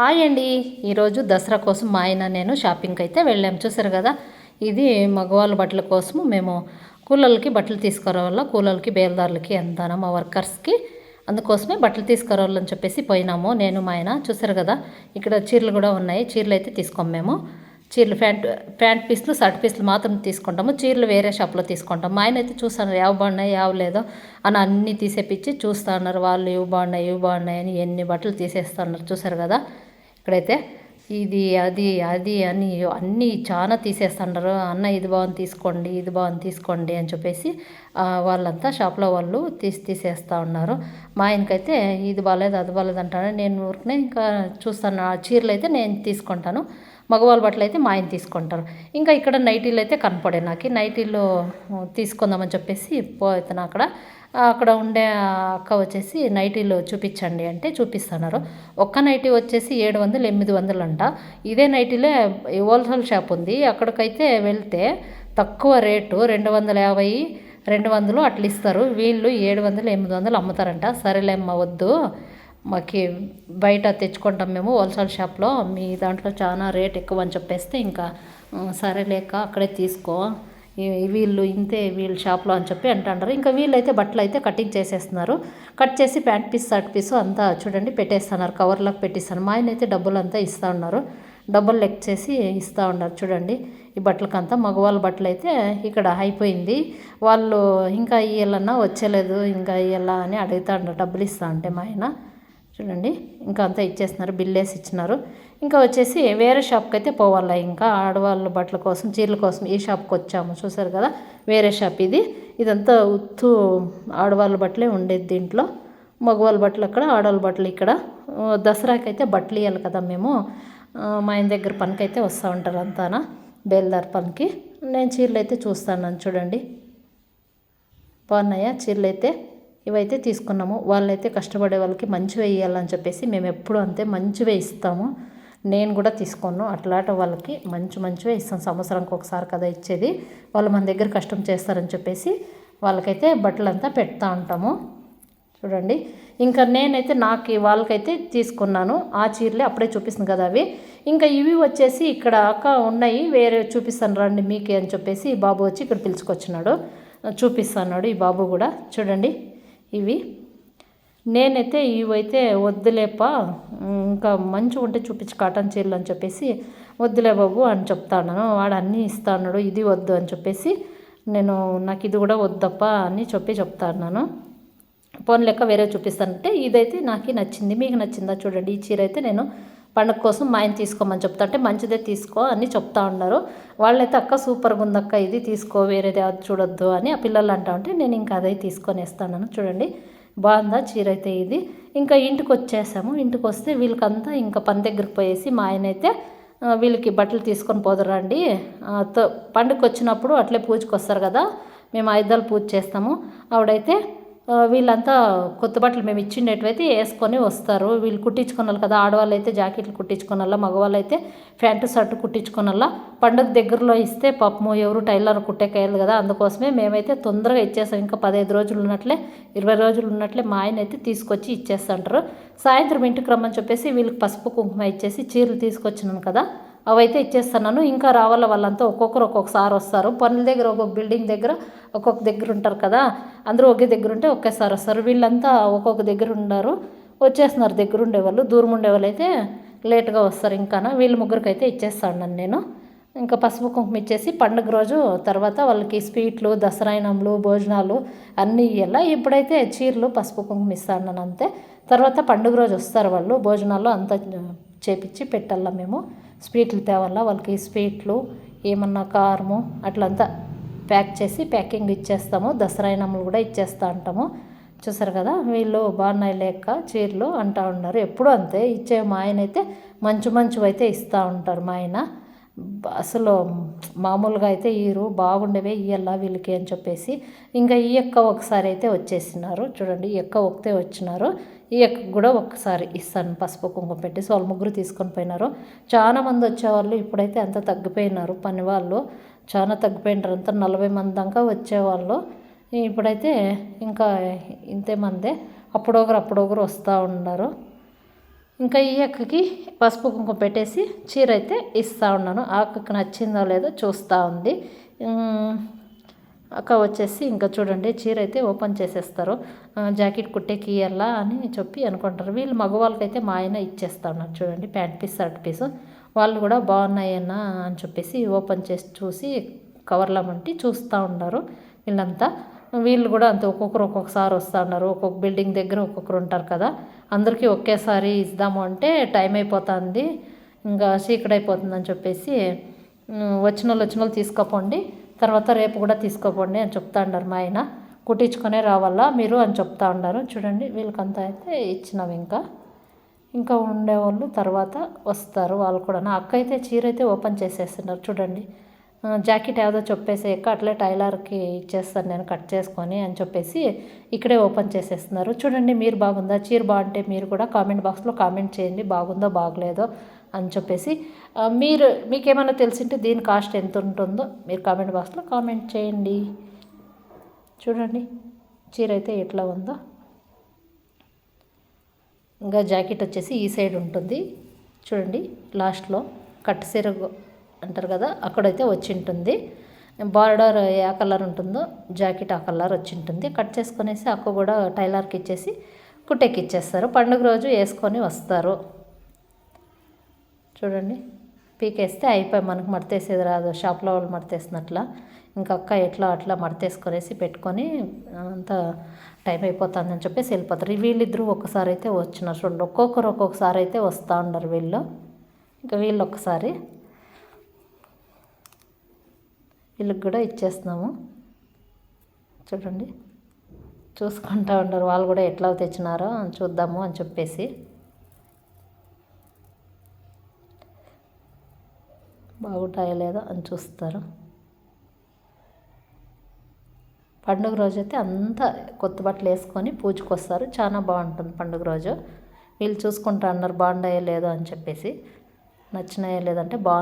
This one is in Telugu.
హాయ్ అండి. ఈరోజు దసరా కోసం మా ఆయన నేను షాపింగ్కి అయితే వెళ్ళాం. చూసారు కదా? ఇది మగవాళ్ళ బట్టల కోసము మేము కూలర్లకి బట్టలు తీసుకురావాల కూలర్లకి బేల్దారులకి అంతానా మా వర్కర్స్కి అందుకోసమే బట్టలు తీసుకురావాలని చెప్పేసి పోయినాము. నేను మా ఆయన చూసారు కదా? ఇక్కడ చీరలు కూడా ఉన్నాయి. చీరలు అయితే తీసుకోము మేము. చీరలు ప్యాంట్ ప్యాంట్ పీస్లు షర్ట్ పీస్లు మాత్రం తీసుకుంటాము. చీరలు వేరే షాప్లో తీసుకుంటాం మా ఆయన అయితే చూస్తాను యావ బాగున్నాయి? యావ లేదో? అని అన్నీ తీసేపిచ్చి చూస్తా ఉన్నారు. వాళ్ళు ఇవి బాగున్నాయి ఇవి బాగున్నాయి అని ఎన్ని బట్టలు తీసేస్తా ఉన్నారు. చూసారు కదా? ఇక్కడైతే ఇది అది అది అని అన్నీ చాలా తీసేస్తున్నారు అన్న ఇది బాగుంది తీసుకోండి ఇది బాగుంది తీసుకోండి అని చెప్పేసి వాళ్ళంతా షాప్లో వాళ్ళు తీసి తీసేస్తూ ఉన్నారు. మా ఆయనకైతే ఇది బాగాలేదు అది బాగాలేదు అంటాను నేను ఊరికనే ఇంకా చూస్తాను ఆ చీరలు అయితే నేను తీసుకుంటాను మగవాళ్ళ బట్టలు అయితే మా ఆయన తీసుకుంటారు. ఇంకా ఇక్కడ నైటీలు అయితే కనపడే నాకు. నైటీలు తీసుకుందామని చెప్పేసి పోతున్నాను అక్కడ. అక్కడ ఉండే అక్క వచ్చేసి నైటీలు చూపించండి అంటే చూపిస్తున్నారు. ఒక్క నైటీ వచ్చేసి ఏడు వందలు ఎనిమిది వందలు అంట. ఇదే నైటీలే హోల్సేల్ షాప్ ఉంది. అక్కడికైతే వెళ్తే తక్కువ రేటు రెండు వందల యాభై రెండు వందలు అట్లా ఇస్తారు. వీళ్ళు ఏడు వందలు ఎనిమిది వందలు అమ్ముతారంట. సరేలేమ్మ వద్దు. మాకు బయట తెచ్చుకుంటాం మేము హోల్సేల్ షాప్లో మీ దాంట్లో చాలా రేట్ ఎక్కువ అని చెప్పేస్తే ఇంకా సరే లేక అక్కడే తీసుకో. వీళ్ళు ఇంతే వీళ్ళ షాప్లో అని చెప్పి అంటారు ఇంకా వీళ్ళైతే బట్టలు అయితే కటింగ్ చేసేస్తున్నారు. కట్ చేసి ప్యాంట్ పీస్ షర్ట్ పీసు అంతా చూడండి పెట్టేస్తున్నారు. కవర్లకు పెట్టిస్తాను మా ఆయన అయితే డబ్బులు అంతా ఇస్తూ ఉన్నారు. డబ్బులు లెక్క చేసి ఇస్తూ ఉన్నారు చూడండి. ఈ బట్టలకంతా మగవాళ్ళ బట్టలు అయితే ఇక్కడ అయిపోయింది. వాళ్ళు ఇంకా ఇయ్యాలన్నా వచ్చేలేదు ఇంకా ఇయ్యాలా అని అడుగుతా ఉన్నారు. డబ్బులు ఇస్తా ఉంటే మా ఆయన. చూడండి ఇంకా అంతా ఇచ్చేస్తున్నారు. బిల్ వేసి ఇచ్చినారు. ఇంకా వచ్చేసి వేరే షాప్కి అయితే పోవాలా ఇంకా? ఆడవాళ్ళ బట్టల కోసం చీరల కోసం ఈ షాప్కి వచ్చాము చూసారు కదా? వేరే షాప్ ఇది. ఇదంతా ఉత్తు ఆడవాళ్ళ బట్టలే ఉండేది దీంట్లో. మగవాళ్ళ బట్టలు అక్కడ ఆడవాళ్ళ బట్టలు ఇక్కడ. దసరాకి అయితే బట్టలు ఇవ్వాలి కదా మేము. మా ఆయన దగ్గర పనికి అయితే వస్తూ ఉంటారు అంతానా? బేల్దార్ పనికి. నేను చీరలు అయితే చూస్తాను చూడండి. బాగున్నాయా చీరలు అయితే? ఇవైతే తీసుకున్నాము. వాళ్ళైతే కష్టపడే వాళ్ళకి మంచివే ఇవ్వాలని చెప్పేసి మేము ఎప్పుడూ అంతే మంచివే ఇస్తాము. నేను కూడా తీసుకోను. అట్లాంటి వాళ్ళకి మంచి మంచివే ఇస్తాను. సంవత్సరానికి ఒకసారి కదా ఇచ్చేది. వాళ్ళు మన దగ్గర కష్టం చేస్తారని చెప్పేసి వాళ్ళకైతే బట్టలంతా పెడతా ఉంటాము. చూడండి. ఇంకా నేనైతే నాకు వాళ్ళకైతే తీసుకున్నాను. ఆ చీరలే అప్పుడే చూపిస్తుంది కదా అవి. ఇంకా ఇవి వచ్చేసి ఇక్కడ అక్క ఉన్నాయి. వేరే చూపిస్తాను రండి మీకే అని చెప్పేసి బాబు వచ్చి ఇక్కడ పిలుచుకొచ్చినాడు. చూపిస్తున్నాడు ఈ బాబు కూడా. చూడండి. ఇవి. నేనైతే ఇవైతే వద్దులేప ఇంకా మంచిగా ఉంటే చూపించి కాటన్ చీరలు అని చెప్పేసి వద్దులే బాబు అని చెప్తాను. వాడు అన్నీ ఇస్తాడు ఇది వద్దు అని చెప్పేసి నేను నాకు ఇది కూడా వద్దప్ప అని చెప్పి చెప్తాను పోన్ లెక్క వేరే చూపిస్తానంటే ఇదైతే నాకు నచ్చింది మీకు నచ్చిందా చూడండి. ఈ చీర అయితే నేను పండుగ కోసం మా ఆయన తీసుకోమని చెప్తా అంటే మంచిదే తీసుకో అని చెప్తా ఉన్నారు. వాళ్ళైతే అక్క సూపర్గా ఉందక్క ఇది తీసుకో వేరేది అది చూడొద్దు అని ఆ పిల్లలు అంటా ఉంటే నేను ఇంకా అదే తీసుకొని వేస్తాను చూడండి బాగుందా చీర అయితే ఇది. ఇంకా ఇంటికి వచ్చేసాము ఇంటికి వస్తే వీళ్ళకంతా ఇంకా పని దగ్గరికి పోయేసి మా ఆయన అయితే వీళ్ళకి బట్టలు తీసుకొని పోదురండి. పండుగకి వచ్చినప్పుడు అట్లే పూజకు వస్తారు కదా. మేము ఆయుధాలు పూజ చేస్తాము. ఆవిడైతే వీళ్ళంతా కొత్త బట్టలు మేము ఇచ్చిండేటివైతే వేసుకొని వస్తారు. వీళ్ళు కుట్టించుకున్నారు కదా ఆడవాళ్ళు అయితే జాకెట్లు కుట్టించుకున్నలా మగవాళ్ళు అయితే ప్యాంటు షర్టు కుట్టించుకున్నలా పండుగ దగ్గరలో ఇస్తే పాపము ఎవరు టైలర్ కుట్టేకేయాలి కదా అందుకోసమే మేమైతే తొందరగా ఇచ్చేసాం ఇంకా పదహైదు రోజులు ఉన్నట్లే ఇరవై రోజులు ఉన్నట్లే మా ఆయన అయితే తీసుకొచ్చి ఇచ్చేస్తుంటారు. సాయంత్రం ఇంటికి రమ్మని చెప్పేసి వీళ్ళకి పసుపు కుంకుమ ఇచ్చేసి చీరలు తీసుకొచ్చినాను కదా అవైతే ఇచ్చేస్తున్నాను. ఇంకా రావాల వాళ్ళంతా ఒక్కొక్కరు ఒక్కొక్కసారి వస్తారు. పనుల దగ్గర ఒక్కొక్క బిల్డింగ్ దగ్గర ఒక్కొక్క దగ్గర ఉంటారు కదా అందరూ ఒకే దగ్గర ఉంటే ఒకేసారి వస్తారు. వీళ్ళంతా ఒక్కొక్క దగ్గర ఉన్నారు వచ్చేస్తున్నారు దగ్గర ఉండేవాళ్ళు దూరం ఉండేవాళ్ళు అయితే లేట్గా వస్తారు ఇంకా వీళ్ళ ముగ్గురికి అయితే ఇచ్చేస్తాను నేను. ఇంకా పసుపు కుంకుమ ఇచ్చేసి పండుగ రోజు తర్వాత వాళ్ళకి స్వీట్లు దసరాయనములు భోజనాలు అన్నీ ఇవ్వాల ఇప్పుడైతే చీరలు పసుపు కుంకుమ ఇస్తాను అంతే. తర్వాత పండుగ రోజు వస్తారు వాళ్ళు భోజనాలు అంతా చేపించి పెట్టాల మేము. స్వీట్లు తేవాలా వాళ్ళకి స్వీట్లు ఏమన్నా కారము అట్లంతా ప్యాక్ చేసి ప్యాకింగ్ ఇచ్చేస్తాము. దసరా అయినమ్మలు కూడా ఇచ్చేస్తూ ఉంటాము చూసారు కదా వీళ్ళు బాగున్నాయి లేక చీరలు అంటూ ఉన్నారు. ఎప్పుడు అంతే ఇచ్చే మా ఆయన అయితే మంచు మంచు అయితే ఇస్తూ ఉంటారు మా ఆయన. అసలు మామూలుగా అయితే ఈరు బాగుండేవే ఇయ్యల్లా వీళ్ళకి అని చెప్పేసి ఇంకా ఈ యొక్క ఒకసారి అయితే వచ్చేసినారు. చూడండి ఈ యొక్క ఒకతే వచ్చినారు. ఈ యొక్క కూడా ఒకసారి ఇస్తాను పసుపు కుంకుమ పెట్టేసి వాళ్ళు ముగ్గురు తీసుకొని పోయినారు. చాలా మంది వచ్చేవాళ్ళు ఇప్పుడైతే అంత తగ్గిపోయినారు పని వాళ్ళు. చాలా తగ్గిపోయినారు అంతా నలభై మంది దాకా వచ్చేవాళ్ళు. ఇప్పుడైతే ఇంకా ఇంతే మందే. అప్పుడొకరు అప్పుడొకరు వస్తూ ఉన్నారు. ఇంకా ఈ అక్కకి పసుపు కుంకుమ పెట్టేసి చీర అయితే ఇస్తూ ఉన్నాను. ఆ అక్కకి నచ్చిందో లేదో చూస్తూ ఉంది. అక్క వచ్చేసి ఇంకా చూడండి చీర అయితే ఓపెన్ చేసేస్తారు. జాకెట్ కుట్టేకి ఇయ్యాలా అని చెప్పి అనుకుంటారు. వీళ్ళు మగవాళ్ళకైతే మా ఆయన ఇచ్చేస్తా ఉన్నారు. చూడండి ప్యాంట్ పీస్ షర్ట్ పీస్. వాళ్ళు కూడా బాగున్నాయన్నా అని చెప్పేసి ఓపెన్ చేసి చూసి కవర్లో మంటి చూస్తూ ఉన్నారు వీళ్ళంతా. వీళ్ళు కూడా అంతే ఒక్కొక్కరు ఒక్కొక్కసారి వస్తూ ఉన్నారు. ఒక్కొక్క బిల్డింగ్ దగ్గర ఒక్కొక్కరు ఉంటారు కదా. అందరికీ ఒకేసారి ఇద్దాము అంటే టైం అయిపోతుంది. ఇంకా చీకట్ అయిపోతుంది అని చెప్పేసి వచ్చిన వాళ్ళు వచ్చిన వాళ్ళు తీసుకోపోండి. తర్వాత రేపు కూడా తీసుకోపోండి అని చెప్తా ఉన్నారు మా ఆయన. కుట్టించుకునే రావాలా మీరు అని చెప్తా ఉన్నారు చూడండి వీళ్ళకంతా అయితే ఇచ్చినాం ఇంకా. ఇంకా ఉండేవాళ్ళు తర్వాత వస్తారు. వాళ్ళు కూడా నా అక్క అయితే చీర అయితే ఓపెన్ చేసేస్తున్నారు. చూడండి. జాకెట్ ఏదో చెప్పేసాక అట్లే టైలర్కి ఇచ్చేస్తాను నేను కట్ చేసుకొని అని చెప్పేసి ఇక్కడే ఓపెన్ చేసేస్తున్నారు. చూడండి మీరు బాగుందా? చీర బాగుంటే మీరు కూడా కామెంట్ బాక్స్లో కామెంట్ చేయండి. బాగుందో బాగలేదో అని చెప్పేసి మీరు మీకేమైనా తెలిసింటే దీని కాస్ట్ ఎంత ఉంటుందో మీరు కామెంట్ బాక్స్లో కామెంట్ చేయండి. చూడండి చీర అయితే ఎట్లా ఉందో. ఇంకా జాకెట్ వచ్చేసి ఈ సైడ్ ఉంటుంది. చూడండి లాస్ట్లో కట్ సీర అంటారు కదా అక్కడైతే వచ్చి ఉంటుంది. బార్డర్ ఏ కలర్ ఉంటుందో జాకెట్ ఆ కలర్ వచ్చి ఉంటుంది. కట్ చేసుకునేసి అక్క కూడా టైలర్కి ఇచ్చేసి కుట్టెకి ఇచ్చేస్తారు. పండుగ రోజు వేసుకొని వస్తారు. చూడండి పీకేస్తే అయిపోయి మనకు మడతేసేది రాదు. షాప్లో వాళ్ళు మడతేసినట్ల. ఇంకా అక్క ఎట్లా అట్లా మడతేసుకొనేసి పెట్టుకొని అంత టైం అయిపోతుందని చెప్పేసి వెళ్ళిపోతారు. వీళ్ళిద్దరూ ఒక్కసారి అయితే వచ్చినారు చూడండి. ఒక్కొక్కరు ఒక్కొక్కసారి అయితే వస్తూ ఉండరు వీళ్ళు. ఇంకా వీళ్ళు ఒక్కసారి వీళ్ళకి కూడా ఇచ్చేస్తున్నాము. చూడండి. చూసుకుంటా ఉండరు వాళ్ళు కూడా ఎట్లా తెచ్చినారో చూద్దాము అని చెప్పేసి. బాగుంటాయో లేదో అని చూస్తారు. పండుగ రోజు అయితే అంతా కొత్త బట్టలు వేసుకొని పూజకు వస్తారు. చాలా బాగుంటుంది పండుగ రోజు. వీళ్ళు చూసుకుంటా అన్నారు బాగున్నాయో లేదో అని చెప్పేసి. నచ్చినాయో లేదంటే బాగు